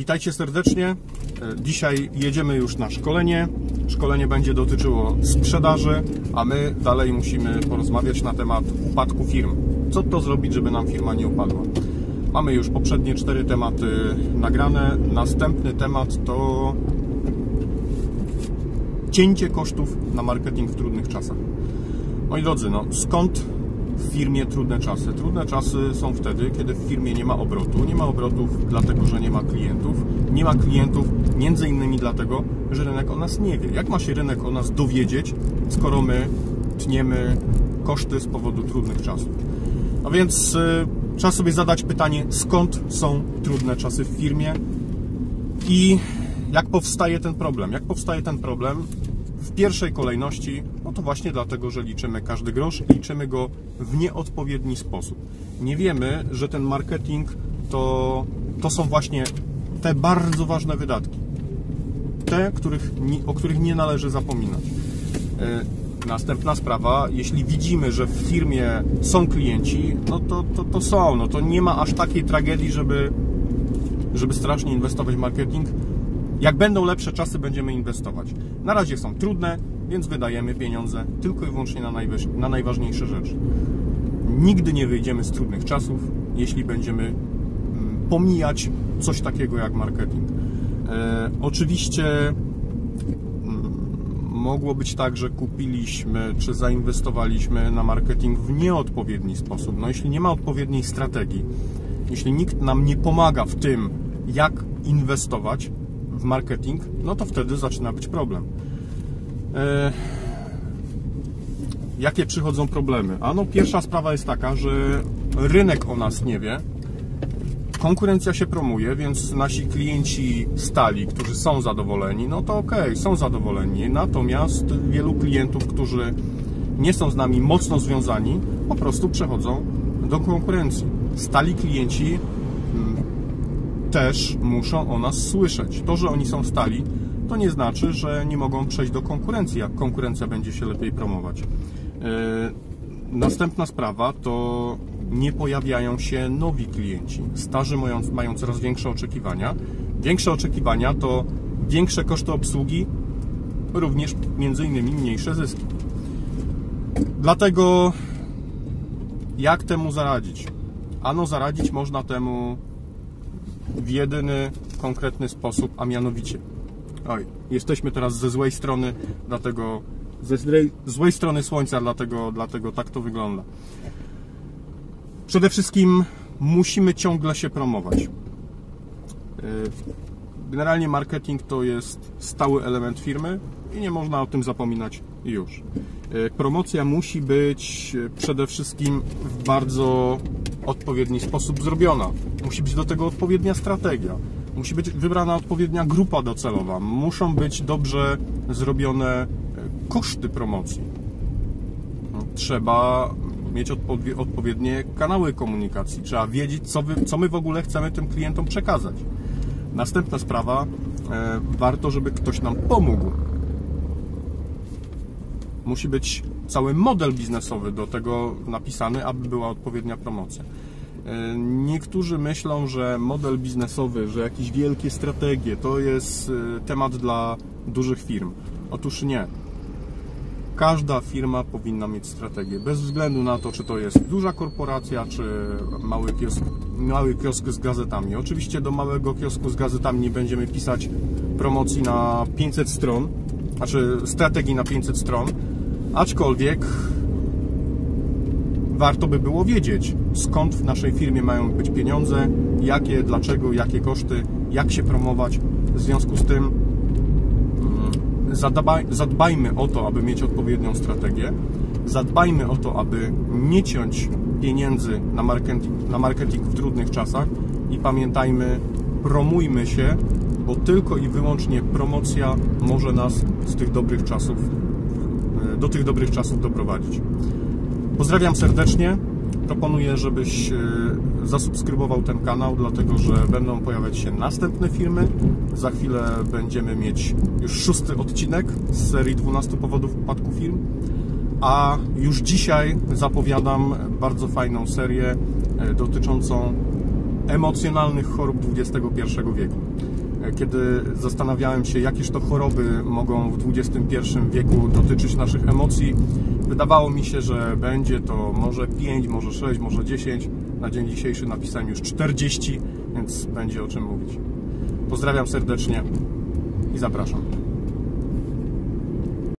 Witajcie serdecznie. E, Dzisiaj jedziemy już na szkolenie. Szkolenie będzie dotyczyło sprzedaży, a my dalej musimy porozmawiać na temat upadku firm. Co to zrobić, żeby nam firma nie upadła? Mamy już poprzednie cztery tematy nagrane. Następny temat to cięcie kosztów na marketing w trudnych czasach. Moi drodzy, no skąd w firmie trudne czasy? Trudne czasy są wtedy, kiedy w firmie nie ma obrotu. Nie ma obrotów dlatego, że nie ma klientów. Nie ma klientów między innymi dlatego, że rynek o nas nie wie. Jak ma się rynek o nas dowiedzieć, skoro my tniemy koszty z powodu trudnych czasów? A więc y, trzeba sobie zadać pytanie, skąd są trudne czasy w firmie i jak powstaje ten problem? Jak powstaje ten problem? W pierwszej kolejności, no to właśnie dlatego, że liczymy każdy grosz i liczymy go w nieodpowiedni sposób. Nie wiemy, że ten marketing to, to są właśnie te bardzo ważne wydatki. Te, których, o których nie należy zapominać. E, Następna sprawa, jeśli widzimy, że w firmie są klienci, no to, to, to są, no to nie ma aż takiej tragedii, żeby, żeby strasznie inwestować w marketing. Jak będą lepsze czasy, będziemy inwestować. Na razie są trudne, więc wydajemy pieniądze tylko i wyłącznie na, na najważniejsze rzeczy. Nigdy nie wyjdziemy z trudnych czasów, jeśli będziemy mm, pomijać coś takiego jak marketing. E, oczywiście mm, mogło być tak, że kupiliśmy czy zainwestowaliśmy na marketing w nieodpowiedni sposób. No jeśli nie ma odpowiedniej strategii, jeśli nikt nam nie pomaga w tym, jak inwestować w marketing, no to wtedy zaczyna być problem. E, jakie przychodzą problemy? Ano, pierwsza sprawa jest taka, że rynek o nas nie wie, konkurencja się promuje, więc nasi klienci stali, którzy są zadowoleni, no to okej, są zadowoleni. Natomiast wielu klientów, którzy nie są z nami mocno związani, po prostu przechodzą do konkurencji. Stali klienci mm, też muszą o nas słyszeć. To, że oni są stali, to nie znaczy, że nie mogą przejść do konkurencji, jak konkurencja będzie się lepiej promować. E, Następna sprawa to nie pojawiają się nowi klienci. Starzy mają, mają coraz większe oczekiwania. Większe oczekiwania to większe koszty obsługi, również między innymi mniejsze zyski. Dlatego jak temu zaradzić? Ano zaradzić można temu w jedyny konkretny sposób, a mianowicie. Oj, jesteśmy teraz ze złej strony, dlatego ze złej, złej strony słońca, dlatego, dlatego tak to wygląda. Przede wszystkim musimy ciągle się promować. Yy, Generalnie marketing to jest stały element firmy i nie można o tym zapominać już. Yy, Promocja musi być yy, przede wszystkim w bardzo odpowiedni sposób zrobiona. Musi być do tego odpowiednia strategia. Musi być wybrana odpowiednia grupa docelowa. Muszą być dobrze zrobione yy, koszty promocji. Trzeba mieć odpowie- odpowiednie kanały komunikacji. Trzeba wiedzieć, co, wy, co my w ogóle chcemy tym klientom przekazać. Następna sprawa, e, warto, żeby ktoś nam pomógł. Musi być cały model biznesowy do tego napisany, aby była odpowiednia promocja. E, Niektórzy myślą, że model biznesowy, że jakieś wielkie strategie to jest e, temat dla dużych firm. Otóż nie każda firma powinna mieć strategię, bez względu na to, czy to jest duża korporacja, czy mały kiosk, mały kiosk z gazetami. Oczywiście do małego kiosku z gazetami nie będziemy pisać promocji na 500 stron, znaczy strategii na 500 stron, aczkolwiek warto by było wiedzieć, skąd w naszej firmie mają być pieniądze, jakie, dlaczego, jakie koszty, jak się promować. W związku z tym zadbaj, zadbajmy o to, aby mieć odpowiednią strategię, zadbajmy o to, aby nie ciąć pieniędzy na marketing, na marketing w trudnych czasach i pamiętajmy, promujmy się, bo tylko i wyłącznie promocja może nas z tych dobrych czasów, do tych dobrych czasów doprowadzić. Pozdrawiam serdecznie. Proponuję, żebyś e, zasubskrybował ten kanał, dlatego że będą pojawiać się następne filmy. Za chwilę będziemy mieć już szósty odcinek z serii 12 powodów upadku firm. A już dzisiaj zapowiadam bardzo fajną serię e, dotyczącą emocjonalnych chorób XXI wieku. Kiedy zastanawiałem się, jakież to choroby mogą w XXI wieku dotyczyć naszych emocji, wydawało mi się, że będzie to może 5, może 6, może 10. Na dzień dzisiejszy napisałem już 40, więc będzie o czym mówić. Pozdrawiam serdecznie i zapraszam.